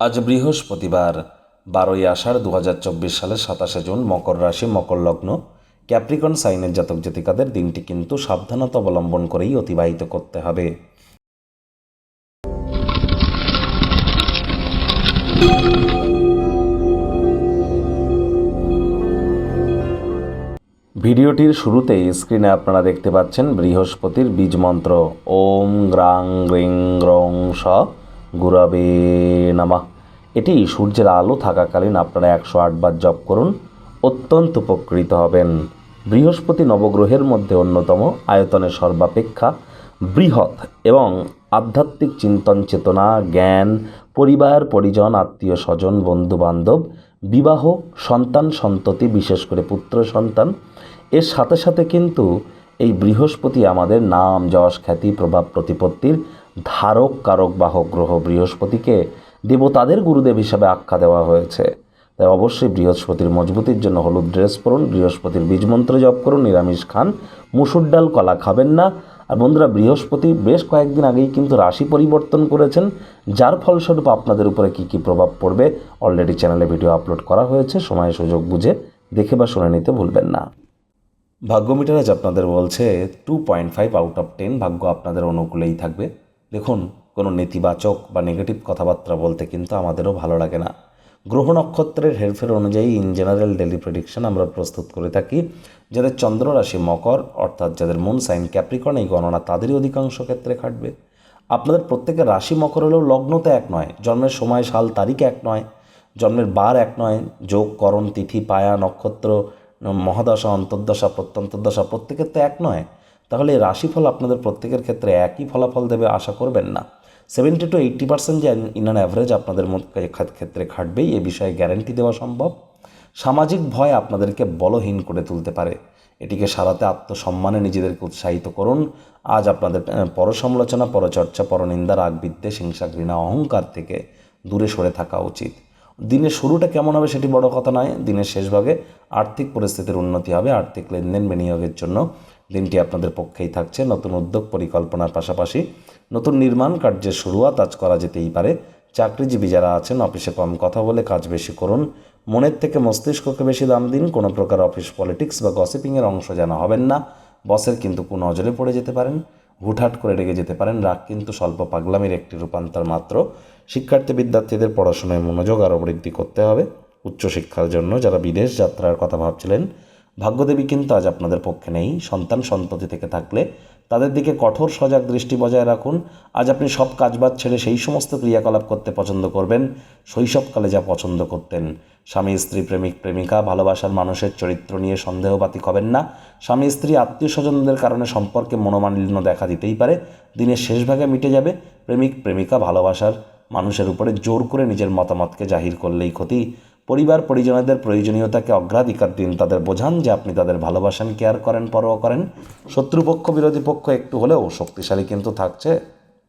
আজ বৃহস্পতিবার, বারোই আষাঢ় দু হাজার চব্বিশ সালের সাতাশে জুন, মকর রাশি, মকর লগ্ন। ক্যাপ্রিকন সাইনের জাতক জাতিকাদের দিনটি কিন্তু সাবধানতা অবলম্বন করেই অতিবাহিত করতে হবে। ভিডিওটির শুরুতেই স্ক্রিনে আপনারা দেখতে পাচ্ছেন বৃহস্পতির বীজ মন্ত্র। ওম গ্রাং গ্রিং গ্রং স। গুরবে নামা। এটি সূর্যের আলো থাকাকালীন আপনারা একশো আটবার জপ করুন, অত্যন্ত উপকৃত হবেন। বৃহস্পতি নবগ্রহের মধ্যে অন্যতম আয়তনে সর্বাপেক্ষা বৃহৎ এবং আধ্যাত্মিক চিন্তন চেতনা, জ্ঞান, পরিবার, পরিজন, আত্মীয় স্বজন বন্ধু বান্ধব বিবাহ, সন্তান, সন্ততি, বিশেষ করে পুত্র, সন্তান। এর সাথে সাথে কিন্তু এই বৃহস্পতি আমাদের নাম, যশ, খ্যাতি, প্রভাব, প্রতিপত্তির ধারক, কারক, বাহক, গ্রহ, বৃহস্পতিকে দেবতাদের গুরুদেব হিসাবে আখ্যা দেওয়া হয়েছে। তাই অবশ্যই বৃহস্পতির মজবুতির জন্য হলুদ ড্রেস পরুন, বৃহস্পতির বীজমন্ত্র জপ করুন, নিরামিষ খান, মুসুর ডাল, কলা খাবেন না। আর বন্ধুরা, বৃহস্পতি বেশ কয়েকদিন আগেই কিন্তু রাশি পরিবর্তন করেছেন, যার ফলস্বরূপ আপনাদের উপরে কী কী প্রভাব পড়বে অলরেডি চ্যানেলে ভিডিও আপলোড করা হয়েছে, সময় সুযোগ বুঝে দেখে বা শুনে নিতে ভুলবেন না। ভাগ্যমিটার আজ আপনাদের বলছে two point five out of ten ভাগ্য আপনাদের অনুকূলেই থাকবে। দেখুন, কোনো নেতিবাচক বা নেগেটিভ কথাবার্তা বলতে কিন্তু আমাদেরও ভালো লাগে না। গ্রহ নক্ষত্রের হেরফের অনুযায়ী ইন জেনারেল ডেলি প্রেডিকশন আমরা প্রস্তুত করে থাকি। যাদের চন্দ্র রাশি মকর, অর্থাৎ যাদের মুন সাইন ক্যাপ্রিকন এই গণনা তাদেরই অধিকাংশ ক্ষেত্রে খাটবে আপনাদের প্রত্যেকের রাশি মকর হলেও লগ্ন তো এক নয়, জন্মের সময় সাল তারিখ এক নয়, জন্মের বার এক নয়, যোগ, করণ, তিথি, পায়া, নক্ষত্র, মহাদশা, অন্তর্দশা প্রত্যন্তর্দশা প্রত্যেকের তো এক নয়। তাহলে রাশিফল আপনাদের প্রত্যেকের ক্ষেত্রে একই ফলাফল দেবে, আশা করবেন না। সেভেন্টি টু এইট্টি পার্সেন্ট যে ইন অ্যান অ্যাভারেজ আপনাদের ক্ষেত্রে খাটবেই, এ বিষয়ে গ্যারান্টি দেওয়া সম্ভব। সামাজিক ভয় আপনাদেরকে বলহীন করে তুলতে পারে। এটিকে সারাতে আত্মসম্মানে নিজেদেরকে উৎসাহিত করুন। আজ আপনাদের পরসমালোচনা, পরচর্চা, পরনিন্দা রাগ বিদ্বেষ হিংসা, ঘৃণা, অহংকার থেকে দূরে সরে থাকা উচিত। দিনের শুরুটা কেমন হবে সেটি বড় কথা নয়। দিনের শেষভাগে আর্থিক পরিস্থিতির উন্নতি হবে। আর্থিক লেনদেন, বিনিয়োগের জন্য দিনটি আপনাদের পক্ষেই থাকছে। নতুন উদ্যোগ পরিকল্পনার পাশাপাশি নতুন নির্মাণ কার্যের শুরুয়াত আজ করা যেতেই পারে। চাকরিজীবী যারা আছেন, অফিসে কম কথা বলে কাজ বেশি করুন। মনের থেকে মস্তিষ্ককে বেশি দাম দিন। কোনো প্রকার অফিস পলিটিক্স বা গসিপিংয়ের অংশ যেন হবেন না। বসের কিন্তু কোনো নজরে পড়ে যেতে পারেন। হুটহাট করে রেগে যেতে পারেন। রাগ কিন্তু স্বল্প পাগলামির একটি রূপান্তর মাত্র। শিক্ষার্থী বিদ্যার্থীদের পড়াশোনায় মনোযোগ আরও বৃদ্ধি করতে হবে। উচ্চশিক্ষার জন্য যারা বিদেশ যাত্রার কথা ভাবছিলেন ভাগ্যদেবী কিন্তু আজ আপনাদের পক্ষে নেই। সন্তান সন্ততি থেকে থাকলে তাদের দিকে কঠোর সজাগ দৃষ্টি বজায় রাখুন। আজ আপনি সব কাজবাজ ছেড়ে সেই সমস্ত ক্রিয়াকলাপ করতে পছন্দ করবেন। শৈশবকালে যা পছন্দ করতেন। স্বামী, স্ত্রী, প্রেমিক, প্রেমিকা, ভালোবাসার মানুষের চরিত্র নিয়ে সন্দেহবাতিক হবেন না। স্বামী, স্ত্রী আত্মীয় স্বজনদের কারণে সম্পর্কে মনোমালিন্য দেখা দিতেই পারে। দিনের শেষ ভাগে মিটে যাবে। প্রেমিক, প্রেমিকা, ভালোবাসার মানুষের উপরে জোর করে নিজের মতামতকে জাহির করলেই ক্ষতি। পরিবার পরিজনদের প্রয়োজনীয়তাকে অগ্রাধিকার দিন, তাদের বোঝান যে আপনি তাদের ভালোবাসেন কেয়ার করেন, পরোয়া করেন। শত্রুপক্ষ, বিরোধী পক্ষ একটু হলেও শক্তিশালী কিন্তু থাকছে।